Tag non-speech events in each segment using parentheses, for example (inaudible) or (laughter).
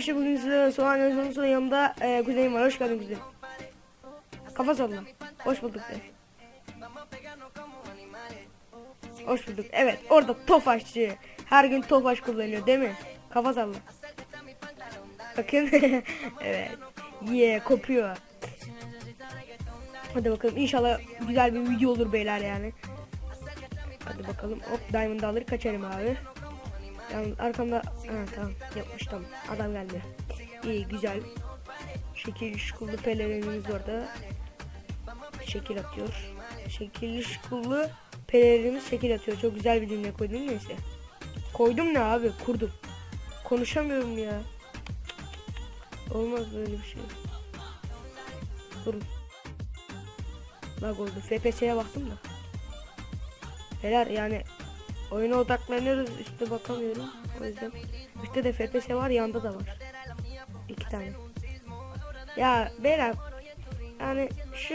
arkadaşlar bugün size soğan yazının sonra yanımda e, kuzenim var. Hoş geldin kuzenim. Kafa salla. Hoş bulduk de. Hoş bulduk. Evet orada tofaşçı. Her gün tofaş kullanıyor değil mi? Kafa salla. Bakın. (laughs) evet. Ye kopuyor. Hadi bakalım inşallah güzel bir video olur beyler yani. Hadi bakalım. Hop diamond alır kaçarım abi. Yani arkamda ha, tamam yapmış tamam. Adam geldi. İyi güzel. Şekil şukullu pelerinimiz orada. Şekil atıyor. Şekilli şukullu pelerinimiz şekil atıyor. Çok güzel bir cümle koydum neyse. Koydum ne abi kurdum. Konuşamıyorum ya. Olmaz böyle bir şey. Durun. Lag oldu. FPS'ye baktım da. Beyler yani oyuna odaklanıyoruz üstte bakamıyorum. O yüzden üstte de FPS var yanda da var. İki tane. Ya beyler yani şu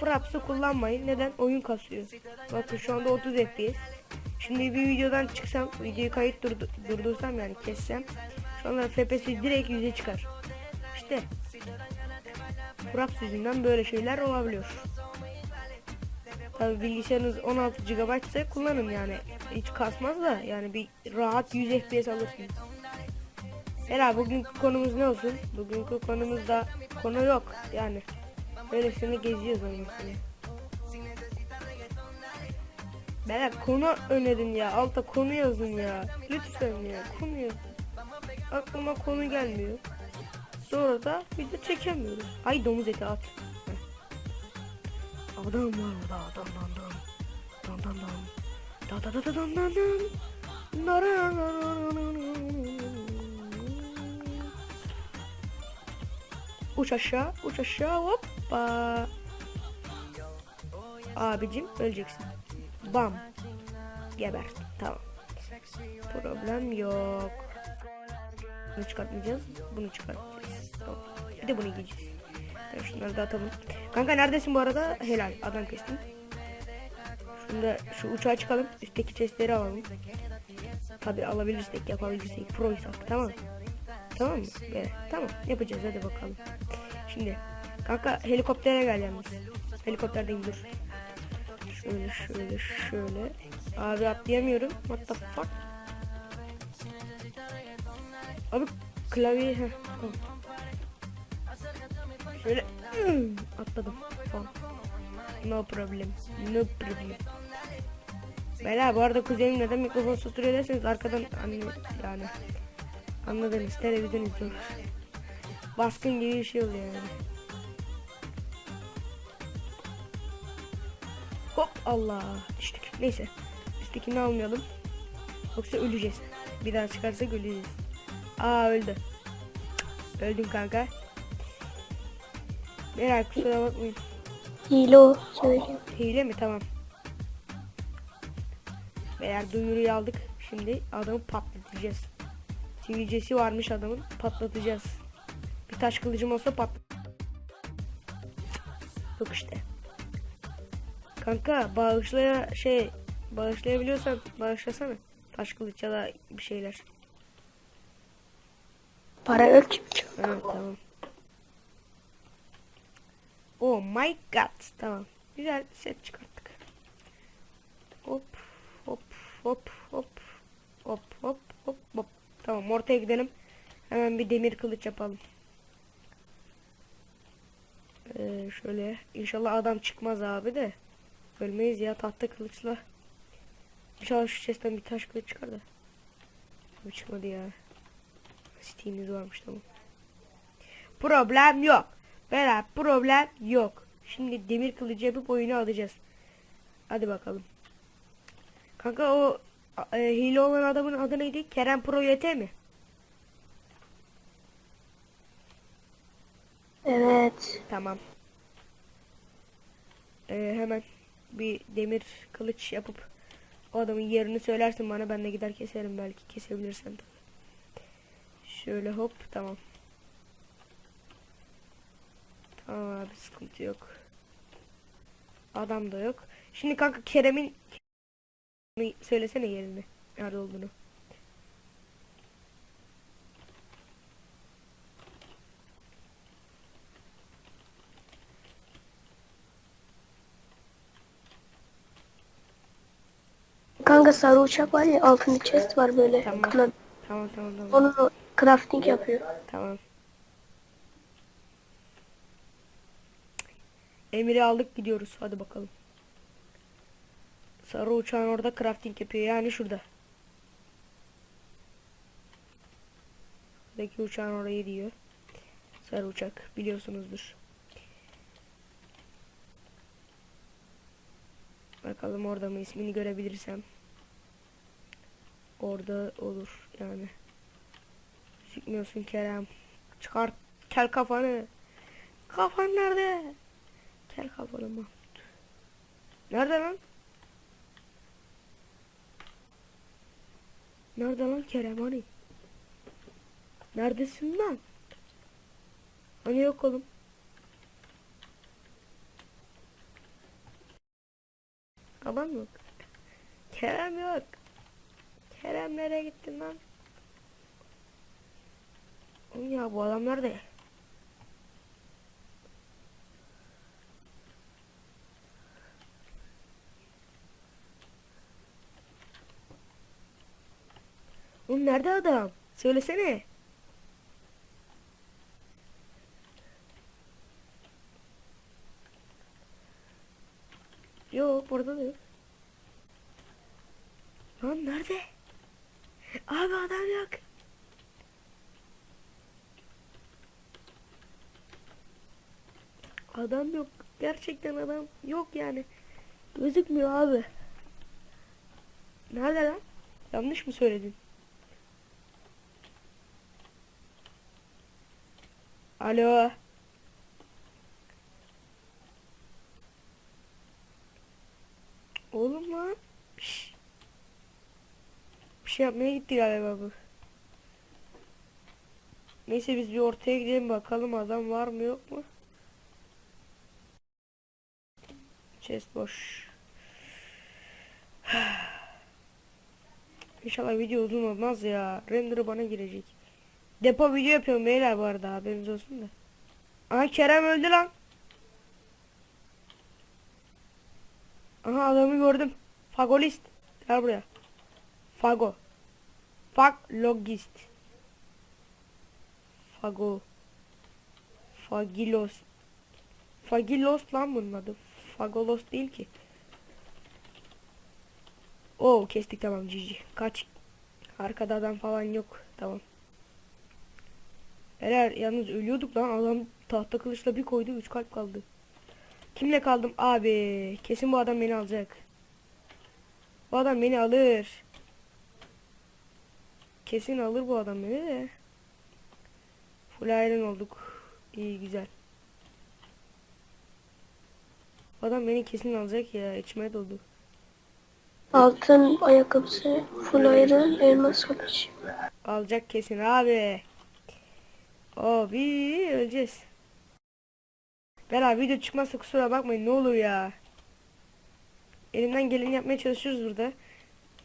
Fraps'ı kullanmayın. Neden? Oyun kasıyor. Bakın şu anda 30 FPS. Şimdi bir videodan çıksam, videoyu kayıt durdu, durdursam yani kessem. Şu anda FPS direkt 100'e çıkar. İşte Fraps yüzünden böyle şeyler olabiliyor. Tabi bilgisayarınız 16 GB ise kullanın yani. Hiç kasmaz da yani bir rahat 100 FPS alırsınız. Ela bugünkü konumuz ne olsun? Bugünkü konumuzda konu yok yani. Böylesine geziyoruz oyuncusunu. Beyler konu önerin ya. Alta konu yazın ya. Lütfen ya. Konu yazın. Aklıma konu gelmiyor. Sonra da video çekemiyoruz. Ay domuz eti at. Adam var orada. Adam dan dan. Dan dan dan. Da da da da ra ra. Uç aşağı, uç aşağı, hoppa. Abicim öleceksin. Bam. Geber. Tamam. Problem yok. Bunu çıkartmayacağız. Bunu çıkartacağız. Tamam. Bir de bunu giyeceğiz. Şunları da atalım. Kanka neredesin bu arada? Helal. Adam kestim. Şunda şu uçağa çıkalım. Üstteki chestleri alalım. Tabi alabilirsek yapabilirsek. Proysak tamam. Tamam mı? Evet, tamam yapacağız hadi bakalım. Şimdi kanka helikoptere gel yalnız. Helikopterdeyim dur. Şöyle şöyle şöyle. Abi atlayamıyorum. What the fuck? Abi klavye heh, tamam. Şöyle ım, (clears throat) atladım. Tamam. No problem. No problem. Beyler bu arada kuzenim neden mikrofon susturuyor derseniz arkadan anne yani anladınız televizyon izliyor. Baskın gibi bir şey oluyor yani. Hop Allah düştük. Neyse üsttekini almayalım. Yoksa öleceğiz. Bir daha çıkarsak öleceğiz. Aa öldü. Öldün kanka. Merak kusura bakmayın. Hile o söyleyeyim. Hile mi? Tamam. Beyler duyuruyu aldık. Şimdi adamı patlatacağız. Sivilcesi varmış adamın. Patlatacağız. Bir taş kılıcım olsa patlat. Yok işte. Kanka bağışlaya şey bağışlayabiliyorsan bağışlasana. Taş kılıç ya da bir şeyler. Para yok ki. Evet tamam. Oh my god. Tamam. Güzel set çıkarttık. Hop hop hop hop hop hop hop hop. Tamam ortaya gidelim. Hemen bir demir kılıç yapalım. Ee, şöyle inşallah adam çıkmaz abi de. Ölmeyiz ya tahta kılıçla. İnşallah şu chest'ten bir taş kılıç çıkar da. Abi çıkmadı ya. Steam'imiz varmış tamam. Problem yok. Beyler problem yok. Şimdi demir kılıcı yapıp oyunu alacağız. Hadi bakalım. Kanka o e, hile olan adamın adı neydi? Kerem Pro YT mi? Evet. Tamam. Ee, hemen bir demir kılıç yapıp o adamın yerini söylersin bana ben de gider keserim belki kesebilirsen tabii. Şöyle hop tamam. Tamam abi sıkıntı yok. Adam da yok. Şimdi kanka Kerem'in söylesene yerini. Nerede olduğunu. Kanka sarı uçak var ya altında chest var böyle. Tamam. Tamam tamam tamam. Onu crafting yapıyor. Tamam. Emir'i aldık gidiyoruz. Hadi bakalım. Sarı uçağın orada crafting yapıyor. Yani şurada. Buradaki uçağın orayı diyor. Sarı uçak. Biliyorsunuzdur. Bakalım orada mı ismini görebilirsem. Orada olur yani. Çıkmıyorsun Kerem. Çıkart kel kafanı. Kafan nerede? Kafanı Mahmut. Nerede lan? Nerede lan Kerem hani? Neredesin lan? Hani yok oğlum? Adam yok. Kerem yok. Kerem nereye gittin lan? Oğlum ya bu adam nerede? Nerede adam? Söylesene. Yok burada da yok. Lan nerede? Abi adam yok. Adam yok. Gerçekten adam yok yani. Gözükmüyor abi. Nerede lan? Yanlış mı söyledin? Alo. Oğlum lan. Bir şey yapmaya gitti galiba bu. Neyse biz bir ortaya gidelim bakalım adam var mı yok mu? Chest boş. (sighs) İnşallah video uzun olmaz ya. Render'ı bana girecek. Depo video yapıyorum beyler bu arada haberiniz olsun da. Aha Kerem öldü lan. Aha adamı gördüm. Fagolist. Gel buraya. Fago. Faglogist. Fago. Fagilos. Fagilos lan bunun adı. Fagolos değil ki. Oo kestik tamam cici. Kaç. Arkada adam falan yok. Tamam. Eğer yalnız ölüyorduk lan adam tahta kılıçla bir koydu 3 kalp kaldı. Kimle kaldım abi? Kesin bu adam beni alacak. Bu adam beni alır. Kesin alır bu adam beni de. Full iron olduk. İyi güzel. Bu adam beni kesin alacak ya. içime doldu. Altın ayakkabısı, full iron, elmas kılıç. Alacak kesin abi. Abi öleceğiz. Bela video çıkmazsa kusura bakmayın ne olur ya. Elimden geleni yapmaya çalışıyoruz burada.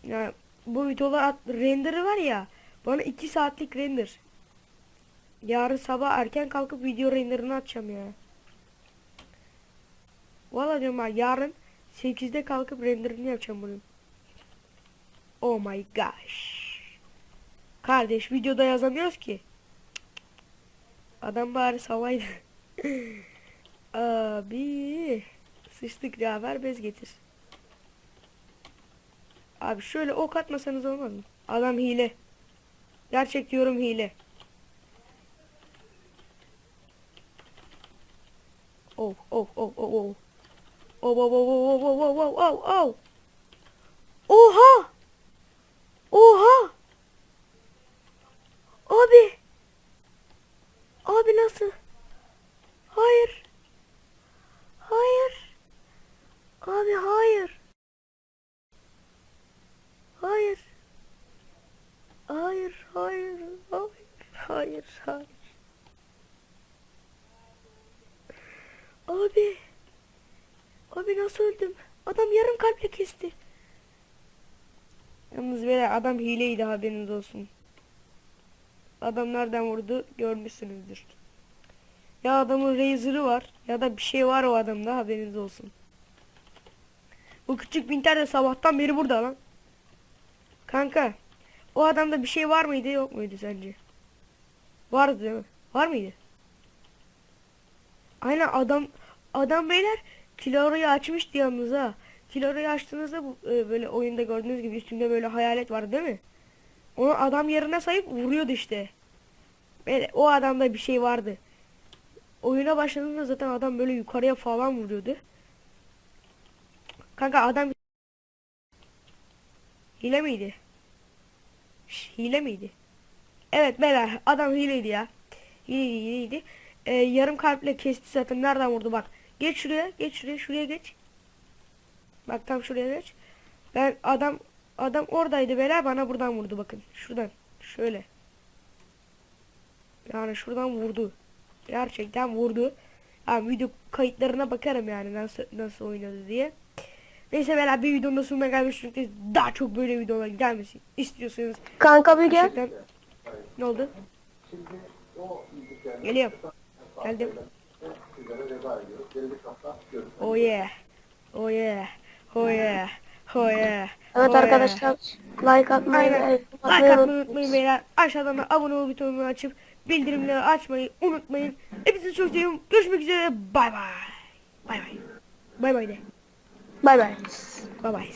Ya bu videolar at, renderı var ya. Bana 2 saatlik render. Yarın sabah erken kalkıp video renderini açacağım ya. Valla diyorum ha yarın 8'de kalkıp renderini yapacağım bunun. Oh my gosh. Kardeş videoda yazamıyoruz ki. Adam bari savaydı. (laughs) Abi sıçtık ya ver bez getir. Abi şöyle ok atmasanız olmaz mı? Adam hile. Gerçek diyorum hile. Oh oh oh oh oh. Oh oh oh oh oh oh oh oh oh. Oha! Oha! Abi! Abi nasıl? Hayır. Hayır. Abi hayır. Hayır. Hayır, hayır, hayır, hayır, hayır. Abi. Abi nasıl öldüm? Adam yarım kalple kesti. Yalnız böyle adam hileydi haberiniz olsun. Adam nereden vurdu görmüşsünüzdür. Ya adamın razer'ı var ya da bir şey var o adamda haberiniz olsun. Bu küçük binter de sabahtan beri burada lan. Kanka o adamda bir şey var mıydı yok muydu sence? Vardı değil mi? Var mıydı? Aynen adam adam beyler Kilara'yı açmıştı yalnız ha. Kilara'yı açtığınızda bu, e, böyle oyunda gördüğünüz gibi üstünde böyle hayalet var değil mi? Onu adam yerine sayıp vuruyordu işte. Böyle, o adamda bir şey vardı. Oyuna başladığında zaten adam böyle yukarıya falan vuruyordu. Kanka adam hile miydi? Şş, hile miydi? Evet beyler adam hileydi ya. Hileydi hileydi. Ee, yarım kalple kesti zaten. Nereden vurdu bak. Geç şuraya geç şuraya şuraya geç. Bak tam şuraya geç. Ben adam adam oradaydı beyler bana buradan vurdu bakın. Şuradan şöyle. Yani şuradan vurdu. Gerçekten vurdu. Yani video kayıtlarına bakarım yani nasıl nasıl oynadı diye. Neyse beyler bir videonun da sonuna gelmiş. Daha çok böyle videolar gelmesin istiyorsanız Kanka bir gel. gerçekten ne oldu? Geliyorum. Geldim. Oh yeah. Oh yeah. Oh yeah. Oh yeah. Evet Oh yeah. arkadaşlar like atmayı Aynen. Like atmayı unutmayın beyler. Aşağıdan da abone ol butonunu açıp bildirimleri açmayı unutmayın. Hepinizi çok seviyorum. Görüşmek üzere. Bay bay. Bay bay. Bay bay de. Bay bay. Bay bay.